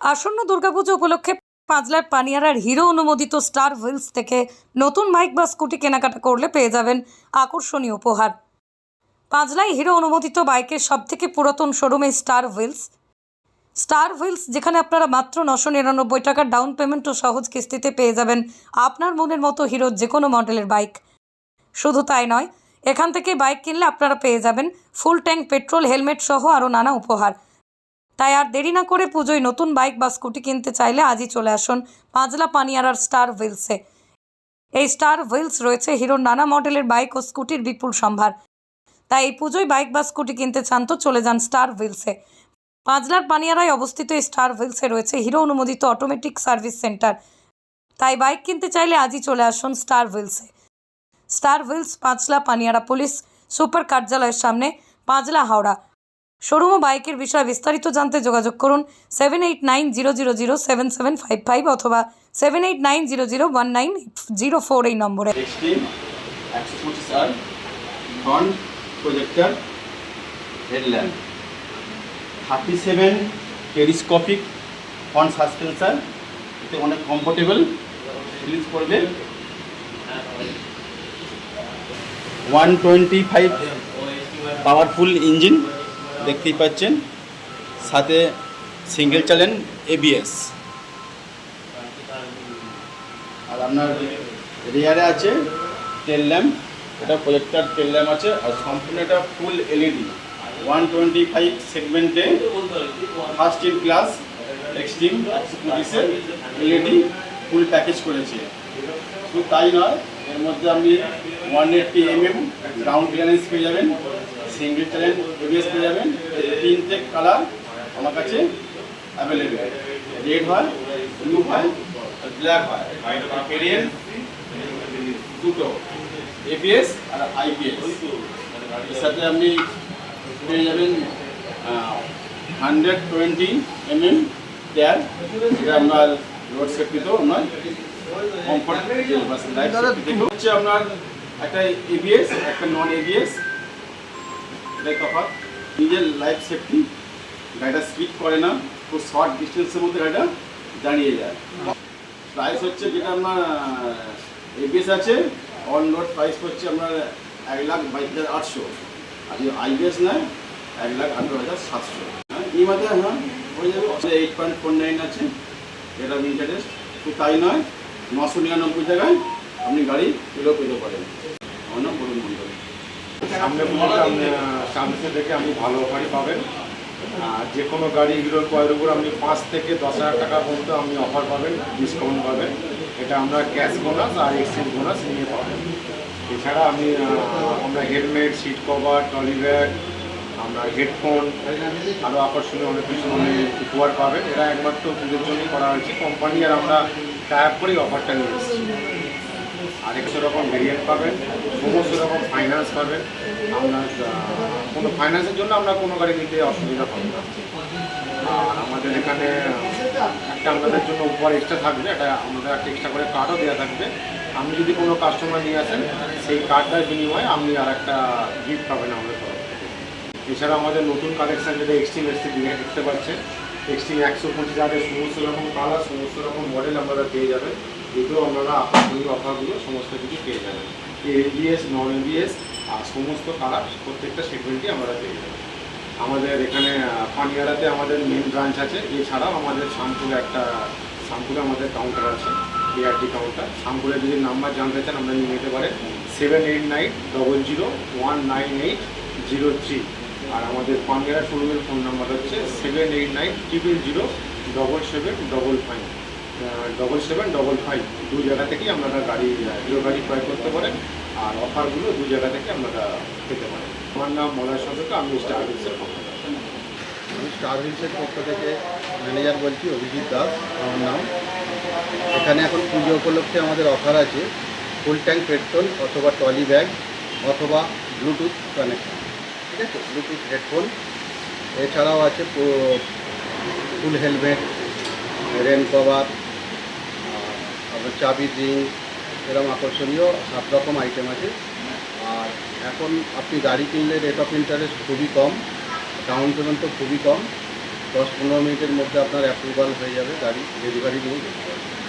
আসন্ন দুর্গাপুজো উপলক্ষে পাঁচলার পানিয়ারার হিরো অনুমোদিত স্টার হুইলস থেকে নতুন বাইক বা স্কুটি কেনাকাটা করলে পেয়ে যাবেন আকর্ষণীয় উপহার। পাঁচলায় হিরো অনুমোদিত বাইকের সবথেকে পুরাতন শোরুমে স্টার হুইলস। স্টার হুইলস যেখানে আপনারা মাত্র নশো নিরানব্বই টাকার ডাউন পেমেন্ট ও সহজ কিস্তিতে পেয়ে যাবেন আপনার মনের মতো হিরোর যে কোনো মডেলের বাইক। শুধু তাই নয়, এখান থেকে বাইক কিনলে আপনারা পেয়ে যাবেন ফুল ট্যাঙ্ক, পেট্রোল, হেলমেট সহ আরও নানা উপহার। তাই আর দেরি না করে পুজোয় নতুন বাইক বা স্কুটি কিনতে চাইলে আজই চলে আসুন পাঁচলা পানিয়ারার স্টার হুইলসে। এই স্টার হুইলস রয়েছে হিরোর নানা মডেলের বাইক ও স্কুটির বিপুল সম্ভার। তাই এই পুজোয় বাইক বা স্কুটি কিনতে চান তো চলে যান স্টার হুইলসে। পাঁচলার পানিয়ারায় অবস্থিত এই স্টার হুইলসে রয়েছে হিরো অনুমোদিত অটোমেটিক সার্ভিস সেন্টার। তাই বাইক কিনতে চাইলে আজই চলে আসুন Star হুইলসে। Star Wheels, Panchla Paniara police, super কার্যালয়ের সামনে, পাঁচলা হাওড়া। শোরুম ও বাইকের বিষয়ে বিস্তারিত জানতে যোগাযোগ করুন seven eight nine zero zero zero seven seven five five অথবা seven eight nine zero zero one nine zero four এই নম্বরে। Front thirty seven telescopic front suspension এতে অনেক কমফোর্টেবল রিলিজ করবে। One twenty five powerful engine দেখতেই পাচ্ছেন। সাথে single channel ABS আর আপনার রেয়ারে আছে টেল ল্যাম্প এটা প্রজেক্টার টেল ল্যাম্প আছে আর সম্পূর্ণ এটা full LED one twenty five সেগমেন্টে ফার্স্ট ইন ক্লাস এক্সট্রিম পঁচিশের এলইডি ফুল প্যাকেজ করেছে। শুধু তাই নয়, এর মধ্যে আপনি one eighty MM ground clearance পেয়ে যাবেন। সিঙ্গেল চ্যানেল এবিএস পেয়ে যাবেন তিনটে কালার আমার কাছে অ্যাভেলেবেল রেড হয় ব্লু হয় ব্ল্যাক হয়। ভেরিয়েন্ট দুটো এবিএস আর আইপিএস এর সাথে আপনি পেয়ে যাবেন হান্ড্রেড টোয়েন্টি এমএম ট্যার এটা আপনার রোড সেফটিতেও আপনার কমফর্ট হচ্ছে আপনার একটা এবিএস একটা নন এবিএস এটাই তফাৎ নিজের লাইফ সেফটি গাড়িটা স্পিড করে না, খুব শর্ট ডিস্টেন্সের মধ্যে গাড়িটা দাঁড়িয়ে যায়। প্রাইস হচ্ছে যেটা আপনার এবিএস আছে অন রোড প্রাইস হচ্ছে আপনার এক লাখ বাইশ হাজার আটশো। আর যদি আইবিএস নেয়, এক লাখ আঠারো হাজার সাতশো। ইমাতে হ্যাঁ হয়ে যাবে এইট পয়েন্ট ফোর নাইন আছে এটা ইন্টারেস্ট তো তাই নয়, নশো নিরানব্বই টাকায় আপনি গাড়ি তুলেও পেতে পারেন আমার নাম বরুণ মণ্ডল। সামনে সামনে থেকে আপনি ভালো অফারই পাবেন। যে কোনো গাড়ি হিরোর কয়ের উপর আপনি পাঁচ থেকে দশ হাজার টাকা পর্যন্ত আপনি অফার পাবেন ডিসকাউন্ট পাবেন। এটা আমরা ক্যাশ বোনাস আর এক্সচেঞ্জ বোনাস নিয়ে পাবেন। এছাড়া আমি আমরা helmet seat cover trolley bag আমরা হেডফোন আরও আকর্ষণীয় অনেক কিছু মানে উপহার পাবেন। এটা একমাত্র পুজোর জন্যই করা হয়েছে। কোম্পানি আর আমরা টাইপ করেই অফারটা নিয়ে এসেছি। আর একশো রকম ভেরিয়েন্ট পাবেন সমস্ত রকম ফাইন্যান্স পাবেন। আপনার কোনো ফাইন্যান্সের জন্য আমরা কোনো গাড়ি নিতে অসুবিধা হবে না। আর আমাদের এখানে একটা আপনাদের জন্য উপহার এক্সট্রা থাকবে, একটা আমাদের একটা এক্সট্রা করে কার্ডও দেওয়া থাকবে। আপনি যদি কোনো কাস্টমার নিয়ে আসেন, সেই কার্ডটার বিনিময়ে আপনি আর একটা গিফট পাবেন আমাদের তরফ থেকে। এছাড়া আমাদের নতুন কালেকশান যেটা এক্সট্রিম এসছে দেখতে পাচ্ছেন এক্সট্রিম একশো পঁচিশ হাজারের সমস্ত রকম কালার সমস্ত রকম মডেল আপনারা পেয়ে যাবেন। এগুলো আপনারা আপনার অফারগুলো সমস্ত কিছু পেয়ে যাবেন। এবিএস নন এবিএস আর সমস্ত কালার প্রত্যেকটা সেগমেন্টই আমরা পেয়ে যাবেন। আমাদের এখানে পানিয়ারাতে আমাদের মেন ব্রাঞ্চ আছে। এছাড়াও আমাদের শামপুরে একটা শামপুরে আমাদের কাউন্টার আছে বিআরটি কাউন্টার শামপুরে যদি নাম্বার জানতে চান আমরা নিয়ে নিতে পারেন। Seven eight nine double zero one nine eight zero three আর আমাদের পানিয়ারা শোরুমের ফোন নাম্বার হচ্ছে seven eight nine triple zero double seven double five double seven double five দু জায়গা থেকেই আপনারা গাড়ি হিরো গাড়ি ক্রয় করতে পারেন আর অফারগুলো দু জায়গা থেকে আপনারা পেতে পারেন। আমার নাম মলয় সদস্য আমি স্টার হিলসের পক্ষ। আমি স্টার হিলসের পক্ষ থেকে ম্যানেজার বলছি, অভিজিৎ দাস, আমার নাম। এখানে এখন পুজো উপলক্ষে আমাদের অফার আছে, ফুল ট্যাঙ্ক পেট্রোল অথবা ট্রলি ব্যাগ অথবা ব্লুটুথ কানেকশন। আছে ব্লুটুথ হেডফোন এছাড়াও আছে ফুল হেলমেট রেন কভার আপনার চাবির রিং এরকম আকর্ষণীয় সাত রকম আইটেম আছে। আর এখন আপনি গাড়ি কিনলে রেট অফ ইন্টারেস্ট খুবই কম ডাউন পেমেন্ট তো খুবই কম। দশ পনেরো মিনিটের মধ্যে আপনার অ্যাপ্রুভাল হয়ে যাবে, গাড়ি ডেলিভারি নিয়ে যেতে পারবেন